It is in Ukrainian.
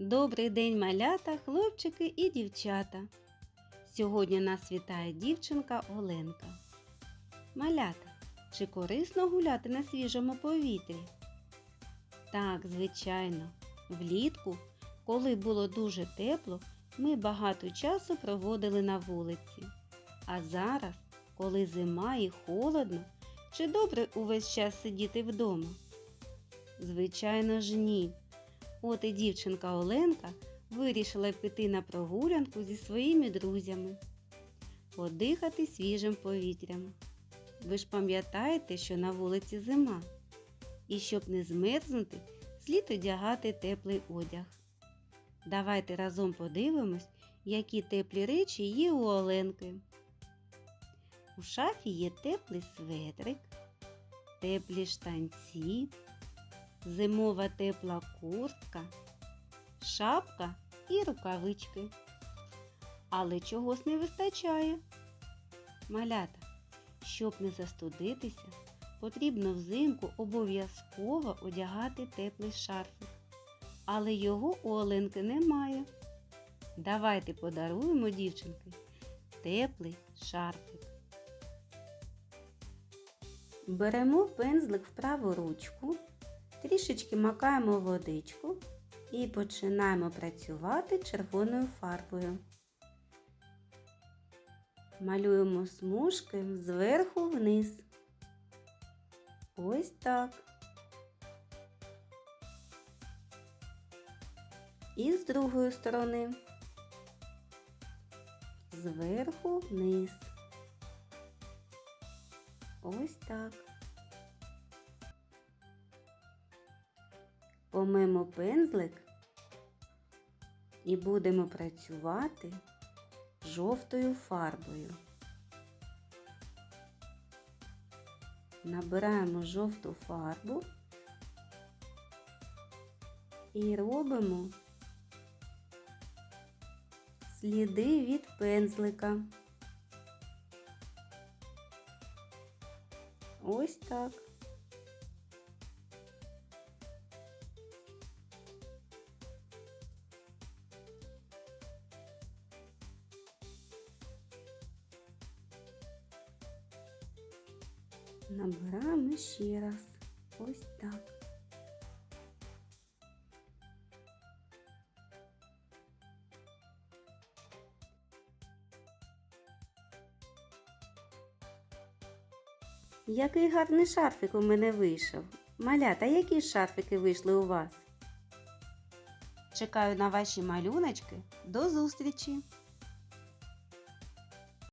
Добрий день, малята, хлопчики і дівчата. Сьогодні нас вітає дівчинка Оленка. Малята, чи корисно гуляти на свіжому повітрі? Так, звичайно, влітку, коли було дуже тепло, ми багато часу проводили на вулиці. А зараз, коли зима і холодно, чи добре увесь час сидіти вдома? Звичайно ж ні. От і дівчинка Оленка вирішила піти на прогулянку зі своїми друзями, подихати свіжим повітрям. Ви ж пам'ятаєте, що на вулиці зима, і щоб не змерзнути, слід одягати теплий одяг. Давайте разом подивимось, які теплі речі є у Оленки. У шафі є теплий светрик, теплі штанці, зимова тепла куртка, шапка і рукавички. Але чогось не вистачає. Малята, щоб не застудитися, потрібно взимку обов'язково одягати теплий шарфик. Але його у Оленки немає. Давайте подаруємо дівчинки теплий шарфик. Беремо пензлик в праву ручку, трішечки макаємо водичку і починаємо працювати червоною фарбою. Малюємо смужки зверху вниз. Ось так. І з другої сторони. Зверху вниз. Ось так. Помимо пензлик і будемо працювати жовтою фарбою. Набираємо жовту фарбу і робимо сліди від пензлика. Ось так. Набираємо ще раз. Ось так. Який гарний шарфик у мене вийшов. Малята, які шарфики вийшли у вас? Чекаю на ваші малюночки. До зустрічі!